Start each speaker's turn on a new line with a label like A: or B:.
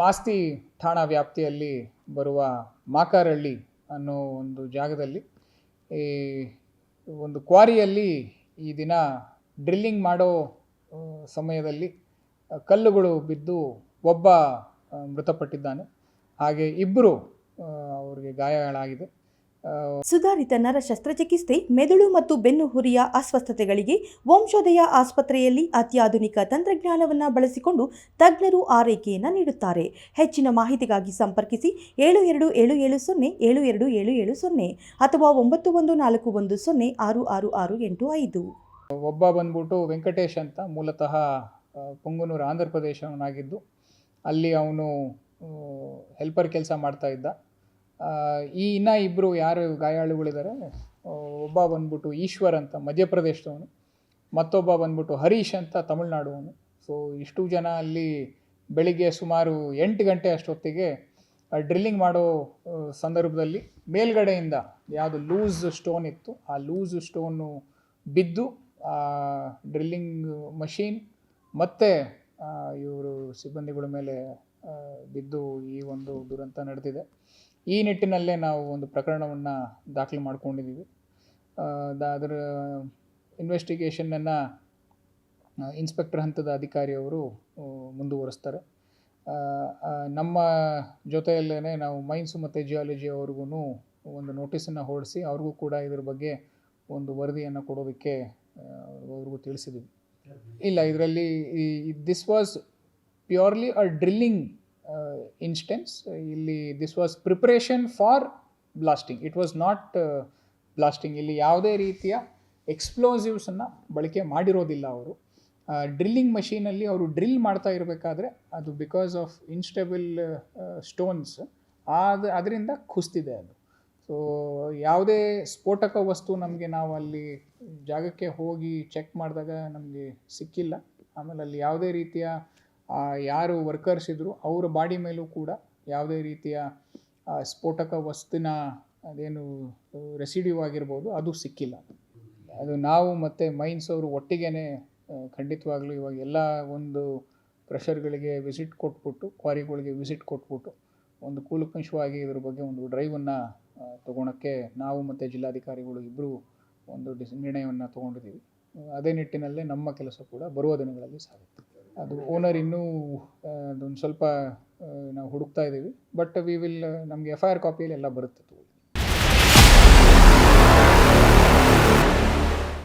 A: ಮಾಸ್ತಿ ಠಾಣಾ ವ್ಯಾಪ್ತಿಯಲ್ಲಿ ಬರುವ ಮಾಕಾರಳ್ಳಿ ಅನ್ನೋ ಒಂದು ಜಾಗದಲ್ಲಿ ಈ ಒಂದು ಕ್ವಾರಿಯಲ್ಲಿ ಈ ದಿನ ಡ್ರಿಲ್ಲಿಂಗ್ ಮಾಡೋ ಸಮಯದಲ್ಲಿ ಕಲ್ಲುಗಳು ಬಿದ್ದು ಒಬ್ಬ ಮೃತಪಟ್ಟಿದ್ದಾನೆ. ಹಾಗೆ ಇಬ್ಬರು ಅವರಿಗೆ ಗಾಯಗಳಾಗಿದೆ
B: ಸುಧಾರಿತ ನರ ಶಸ್ತ್ರಚಿಕಿತ್ಸೆ ಮೆದುಳು ಮತ್ತು ಬೆನ್ನುಹುರಿಯ ಅಸ್ವಸ್ಥತೆಗಳಿಗೆ ವಂಶೋದಯ ಆಸ್ಪತ್ರೆಯಲ್ಲಿ ಅತ್ಯಾಧುನಿಕ ತಂತ್ರಜ್ಞಾನವನ್ನು ಬಳಸಿಕೊಂಡು ತಜ್ಞರು ಆರೈಕೆಯನ್ನು ನೀಡುತ್ತಾರೆ. ಹೆಚ್ಚಿನ ಮಾಹಿತಿಗಾಗಿ ಸಂಪರ್ಕಿಸಿ ಏಳು ಎರಡು ಏಳು ಏಳು ಸೊನ್ನೆ, ಏಳು ಎರಡು ಏಳು ಏಳು ಸೊನ್ನೆ ಅಥವಾ ಒಂಬತ್ತು ಒಂದು ನಾಲ್ಕು ಒಂದು ಸೊನ್ನೆ ಆರು ಆರು ಆರು ಎಂಟು ಐದು.
A: ಒಬ್ಬ ಬಂದ್ಬಿಟ್ಟು ವೆಂಕಟೇಶ್ ಅಂತ ಮೂಲತಃ ಪೊಂಗನೂರು ಆಂಧ್ರ ಪ್ರದೇಶವನಾಗಿದ್ದು, ಅಲ್ಲಿ ಅವನು ಹೆಲ್ಪರ್ ಕೆಲಸ ಮಾಡ್ತಾ ಇದ್ದ. ಈ ಇನ್ನ ಇಬ್ಬರು ಯಾರು ಗಾಯಾಳುಗಳಿದ್ದಾರೆ? ಒಬ್ಬ ಬಂದ್ಬಿಟ್ಟು ಈಶ್ವರ್ ಅಂತ, ಮಧ್ಯಪ್ರದೇಶದವನು. ಮತ್ತೊಬ್ಬ ಬಂದ್ಬಿಟ್ಟು ಹರೀಶ್ ಅಂತ ತಮಿಳ್ನಾಡುವನು ಸೊ ಇಷ್ಟು ಜನ ಅಲ್ಲಿ ಬೆಳಿಗ್ಗೆ ಸುಮಾರು ಎಂಟು ಗಂಟೆ ಅಷ್ಟೊತ್ತಿಗೆ ಡ್ರಿಲ್ಲಿಂಗ್ ಮಾಡೋ ಸಂದರ್ಭದಲ್ಲಿ ಮೇಲ್ಗಡೆಯಿಂದ ಯಾವುದು ಲೂಸ್ ಸ್ಟೋನ್ ಇತ್ತು, ಆ ಲೂಸ್ ಸ್ಟೋನು ಬಿದ್ದು ಡ್ರಿಲ್ಲಿಂಗ್ ಮಷೀನ್ ಮತ್ತು ಇವರು ಸಿಬ್ಬಂದಿಗಳ ಮೇಲೆ ಬಿದ್ದು ಈ ಒಂದು ದುರಂತ ನಡೆದಿದೆ. ಈ ನಿಟ್ಟಿನಲ್ಲೇ ನಾವು ಒಂದು ಪ್ರಕರಣವನ್ನು ದಾಖಲು ಮಾಡ್ಕೊಂಡಿದ್ದೀವಿ. ಅದರ ಇನ್ವೆಸ್ಟಿಗೇಷನನ್ನು ಇನ್ಸ್ಪೆಕ್ಟರ್ ಹಂತದ ಅಧಿಕಾರಿಯವರು ಮುಂದುವರಿಸ್ತಾರೆ. ನಮ್ಮ ಜೊತೆಯಲ್ಲೇ ನಾವು ಮೈನ್ಸು ಮತ್ತು ಜಿಯಾಲಜಿ ಅವ್ರಿಗೂ ಒಂದು ನೋಟಿಸನ್ನು ಹೊರಡಿಸಿ, ಅವ್ರಿಗೂ ಕೂಡ ಇದ್ರ ಬಗ್ಗೆ ಒಂದು ವರದಿಯನ್ನು ಕೊಡೋದಕ್ಕೆ ಅವ್ರಿಗೂ ತಿಳಿಸಿದ್ದೀವಿ. ಇಲ್ಲ, ಇದರಲ್ಲಿ this was purely uh drilling instance ಇಲ್ಲಿ this was preparation for blasting it was not blasting ಇಲ್ಲಿ ಯಾವುದೇ ರೀತಿಯ ಎಕ್ಸ್ಪ್ಲೋಸಿವ್ಸನ್ನು ಬಳಕೆ ಮಾಡಿರೋದಿಲ್ಲ ಅವರು. ಡ್ರಿಲ್ಲಿಂಗ್ ಮಷೀನಲ್ಲಿ ಅವರು ಡ್ರಿಲ್ ಮಾಡ್ತಾ ಇರಬೇಕಾದ್ರೆ ಅದು ಬಿಕಾಸ್ ಆಫ್ ಇನ್ಸ್ಟೇಬಲ್ ಸ್ಟೋನ್ಸ್ ಆದ, ಅದರಿಂದ ಕುಸ್ತಿದೆ ಅದು. ಸೊ ಯಾವುದೇ ಸ್ಫೋಟಕ ವಸ್ತು ನಮಗೆ ನಾವು ಅಲ್ಲಿ ಜಾಗಕ್ಕೆ ಹೋಗಿ ಚೆಕ್ ಮಾಡಿದಾಗ ನಮಗೆ ಸಿಕ್ಕಿಲ್ಲ. ಆಮೇಲೆ ಅಲ್ಲಿ ಯಾವುದೇ ರೀತಿಯ ಯಾರು ವರ್ಕರ್ಸ್ ಇದ್ದರು ಅವರ ಬಾಡಿ ಮೇಲೂ ಕೂಡ ಯಾವುದೇ ರೀತಿಯ ಸ್ಫೋಟಕ ವಸ್ತುವಿನ ಅದೇನು ರೆಸಿಡ್ಯೂ ಆಗಿರ್ಬೋದು ಅದು ಸಿಕ್ಕಿಲ್ಲ. ಅದು ನಾವು ಮತ್ತು ಮೈನ್ಸ್ ಅವರು ಒಟ್ಟಿಗೆ ಖಂಡಿತವಾಗ್ಲೂ ಇವಾಗ ಎಲ್ಲ ಒಂದು ಕ್ರಷರ್ಗಳಿಗೆ ವಿಸಿಟ್ ಕೊಟ್ಬಿಟ್ಟು ಕ್ವಾರಿಗಳಿಗೆ ವಿಸಿಟ್ ಕೊಟ್ಬಿಟ್ಟು, ಒಂದು ಕೂಲಕಂಶವಾಗಿ ಇದ್ರ ಬಗ್ಗೆ ಒಂದು ಡ್ರೈವನ್ನು ತೊಗೊಳಕ್ಕೆ ನಾವು ಮತ್ತು ಜಿಲ್ಲಾಧಿಕಾರಿಗಳು ಇಬ್ಬರು ಒಂದು ಡಿಸ್, ನಿರ್ಣಯವನ್ನು ತೊಗೊಂಡಿದ್ದೀವಿ. ಅದೇ ನಿಟ್ಟಿನಲ್ಲೇ ನಮ್ಮ ಕೆಲಸ ಕೂಡ ಬರುವ ದಿನಗಳಲ್ಲಿ ಸಾಗುತ್ತೆ. ಅದು ಓನರ್ ಇನ್ನೂ ಅದೊಂದು ಸ್ವಲ್ಪ ನಾವು ಹುಡುಕ್ತಾ ಇದ್ದೀವಿ. ಬಟ್ ವಿ ವಿಲ್ ನಮಗೆ ಎಫ್ ಐ ಆರ್ ಕಾಪಿಯಲ್ಲಿ ಎಲ್ಲ ಬರುತ್ತೆ